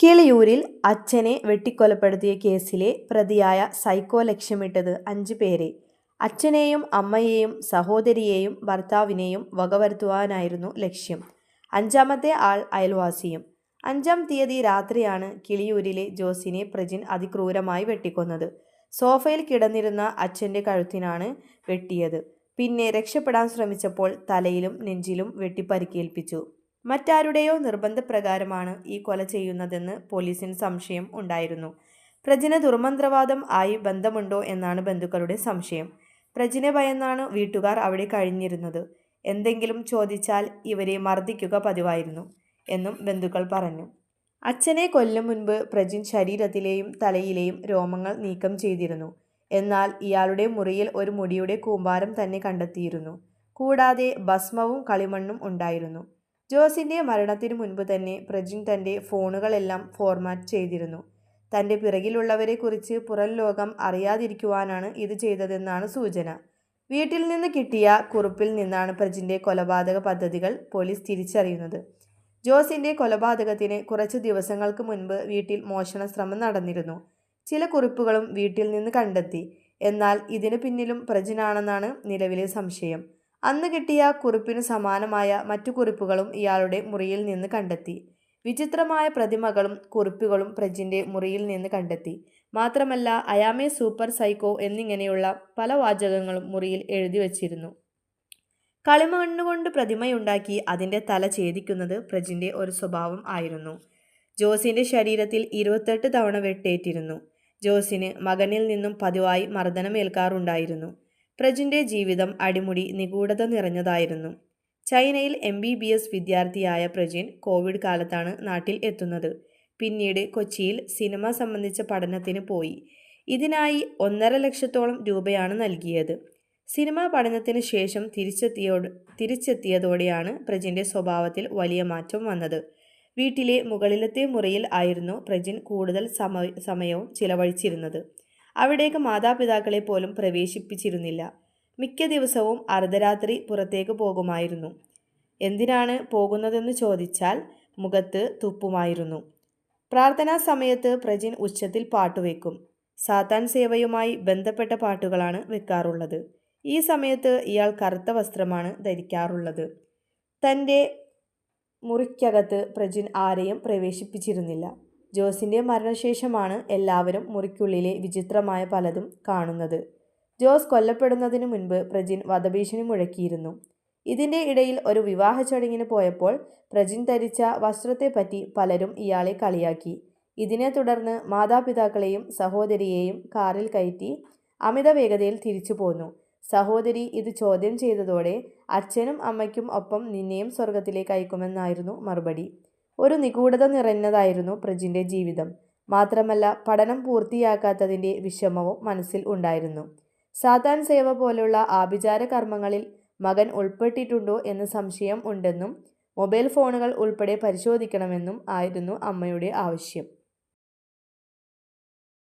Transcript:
കിളിയൂരിൽ അച്ഛനെ വെട്ടിക്കൊലപ്പെടുത്തിയ കേസിലെ പ്രതിയായ സൈക്കോ ലക്ഷ്യമിട്ടത് അഞ്ചു പേരെ. അച്ഛനെയും അമ്മയെയും സഹോദരിയെയും ഭർത്താവിനെയും വകവരുത്തുവാനായിരുന്നു ലക്ഷ്യം. അഞ്ചാമത്തെ ആൾ അയൽവാസിയും. അഞ്ചാം തീയതി രാത്രിയാണ് കിളിയൂരിലെ ജോസിനെ പ്രജിൻ അതിക്രൂരമായി വെട്ടിക്കൊന്നത്. സോഫയിൽ കിടന്നിരുന്ന അച്ഛന്റെ കഴുത്തിനാണ് വെട്ടിയത്. പിന്നെ രക്ഷപ്പെടാൻ ശ്രമിച്ചപ്പോൾ തലയിലും നെഞ്ചിലും വെട്ടിപ്പരിക്കേൽപ്പിച്ചു. മറ്റാരുടെയോ നിർബന്ധപ്രകാരമാണ് ഈ കൊല ചെയ്യുന്നതെന്ന് പോലീസിന് സംശയം ഉണ്ടായിരുന്നു. പ്രജിന് ദുർമന്ത്രവാദം ആയി ബന്ധമുണ്ടോ എന്നാണ് ബന്ധുക്കളുടെ സംശയം. പ്രജിനെ ഭയന്നാണ് വീട്ടുകാർ അവിടെ കഴിഞ്ഞിരുന്നത്. എന്തെങ്കിലും ചോദിച്ചാൽ ഇവരെ മർദ്ദിക്കുക പതിവായിരുന്നു എന്നും ബന്ധുക്കൾ പറഞ്ഞു. അച്ഛനെ കൊല്ലും മുൻപ് പ്രജിൻ ശരീരത്തിലെയും തലയിലെയും രോമങ്ങൾ നീക്കം ചെയ്തിരുന്നു. എന്നാൽ ഇയാളുടെ മുറിയിൽ ഒരു മുടിയുടെ കൂമ്പാരം തന്നെ കണ്ടെത്തിയിരുന്നു. കൂടാതെ ഭസ്മവും കളിമണ്ണും ഉണ്ടായിരുന്നു. ജോസിന്റെ മരണത്തിനു മുൻപ് തന്നെ പ്രജിൻ തന്റെ ഫോണുകളെല്ലാം ഫോർമാറ്റ് ചെയ്തിരുന്നു. തന്റെ പിറകിലുള്ളവരെക്കുറിച്ച് പുറം ലോകം അറിയാതിരിക്കുവാനാണ് ഇത് ചെയ്തതെന്നാണ് സൂചന. വീട്ടിൽ നിന്ന് കിട്ടിയ കുറിപ്പിൽ നിന്നാണ് പ്രജിന്റെ കൊലപാതക പദ്ധതികൾ പോലീസ് തിരിച്ചറിയുന്നത്. ജോസിന്റെ കൊലപാതകത്തിന് കുറച്ച് ദിവസങ്ങൾക്ക് മുൻപ് വീട്ടിൽ മോഷണ ശ്രമം നടന്നിരുന്നു. ചില കുറിപ്പുകളും വീട്ടിൽ നിന്ന് കണ്ടെത്തി. എന്നാൽ ഇതിനു പിന്നിലും പ്രജിനാണെന്നാണ് നിലവിലെ സംശയം. അന്ന് കിട്ടിയ കുറിപ്പിനു സമാനമായ മറ്റു കുറിപ്പുകളും ഇയാളുടെ മുറിയിൽ നിന്ന് കണ്ടെത്തി. വിചിത്രമായ പ്രതിമകളും കുറിപ്പുകളും പ്രജിന്റെ മുറിയിൽ നിന്ന് കണ്ടെത്തി. മാത്രമല്ല അയാമേ സൂപ്പർ സൈക്കോ എന്നിങ്ങനെയുള്ള പല വാചകങ്ങളും മുറിയിൽ എഴുതി വച്ചിരുന്നു. കളിമണ്ണുകൊണ്ട് പ്രതിമയുണ്ടാക്കി അതിന്റെ തല ഛേദിക്കുന്നത് പ്രജിന്റെ ഒരു സ്വഭാവം ആയിരുന്നു. ജോസിന്റെ ശരീരത്തിൽ ഇരുപത്തെട്ട് തവണ വെട്ടേറ്റിരുന്നു. ജോസിന് മകനിൽ നിന്നും പതിവായി മർദ്ദനമേൽക്കാറുണ്ടായിരുന്നു പ്രജിന്റെ ജീവിതം അടിമുടി നിഗൂഢത നിറഞ്ഞതായിരുന്നു. ചൈനയിൽ എം ബി ബി എസ് വിദ്യാർത്ഥിയായ പ്രജിൻ കോവിഡ് കാലത്താണ് നാട്ടിൽ എത്തുന്നത്. പിന്നീട് കൊച്ചിയിൽ സിനിമ സംബന്ധിച്ച പഠനത്തിന് പോയി. ഇതിനായി ഒന്നര ലക്ഷത്തോളം രൂപയാണ് നൽകിയത്. സിനിമാ പഠനത്തിന് ശേഷം തിരിച്ചെത്തിയോ തിരിച്ചെത്തിയതോടെയാണ് പ്രജിന്റെ സ്വഭാവത്തിൽ വലിയ മാറ്റം വന്നത്. വീട്ടിലെ മുകളിലത്തെ മുറിയിൽ ആയിരുന്നു പ്രജിൻ കൂടുതൽ സമ സമയവും ചിലവഴിച്ചിരുന്നത്. അവിടേക്ക് മാതാപിതാക്കളെ പോലും പ്രവേശിപ്പിച്ചിരുന്നില്ല. മിക്ക ദിവസവും അർദ്ധരാത്രി പുറത്തേക്ക് പോകുമായിരുന്നു. എന്തിനാണ് പോകുന്നതെന്ന് ചോദിച്ചാൽ മുഖത്ത് തുപ്പുമായിരുന്നു. പ്രാർത്ഥനാ സമയത്ത് പ്രജിൻ ഉച്ചത്തിൽ പാട്ടുവെക്കും സാത്താൻ സേവയുമായി ബന്ധപ്പെട്ട പാട്ടുകളാണ് വെക്കാറുള്ളത്. ഈ സമയത്ത് ഇയാൾ കറുത്ത വസ്ത്രമാണ് ധരിക്കാറുള്ളത്. തന്റെ മുറിക്കകത്ത് പ്രജിൻ ആരെയും പ്രവേശിപ്പിച്ചിരുന്നില്ല. ജോസിന്റെ മരണശേഷമാണ് എല്ലാവരും മുറിക്കുള്ളിലെ വിചിത്രമായ പലതും കാണുന്നത്. ജോസ് കൊല്ലപ്പെടുന്നതിനു മുൻപ് പ്രജിൻ വധഭീഷണി മുഴക്കിയിരുന്നു. ഇതിന്റെ ഇടയിൽ ഒരു വിവാഹ ചടങ്ങിന് പോയപ്പോൾ പ്രജിൻ ധരിച്ച വസ്ത്രത്തെപ്പറ്റി പലരും ഇയാളെ കളിയാക്കി. ഇതിനെ തുടർന്ന് മാതാപിതാക്കളെയും സഹോദരിയെയും കാറിൽ കയറ്റി അമിത വേഗതയിൽ തിരിച്ചു പോന്നു. സഹോദരി ഇത് ചോദ്യം ചെയ്തതോടെ അച്ഛനും അമ്മയ്ക്കും ഒപ്പം നിന്നെയും സ്വർഗത്തിലേക്ക് അയക്കുമെന്നായിരുന്നു മറുപടി. ഒരു നിഗൂഢത നിറഞ്ഞതായിരുന്നു പ്രജിന്റെ ജീവിതം. മാത്രമല്ല പഠനം പൂർത്തിയാക്കാത്തതിന്റെ വിഷമവും മനസ്സിൽ ഉണ്ടായിരുന്നു. സാത്താൻ സേവ പോലുള്ള ആഭിചാര കർമ്മങ്ങളിൽ മകൻ ഉൾപ്പെട്ടിട്ടുണ്ടോ എന്ന് സംശയം ഉണ്ടെന്നും മൊബൈൽ ഫോണുകൾ ഉൾപ്പെടെ പരിശോധിക്കണമെന്നും ആയിരുന്നു അമ്മയുടെ ആവശ്യം.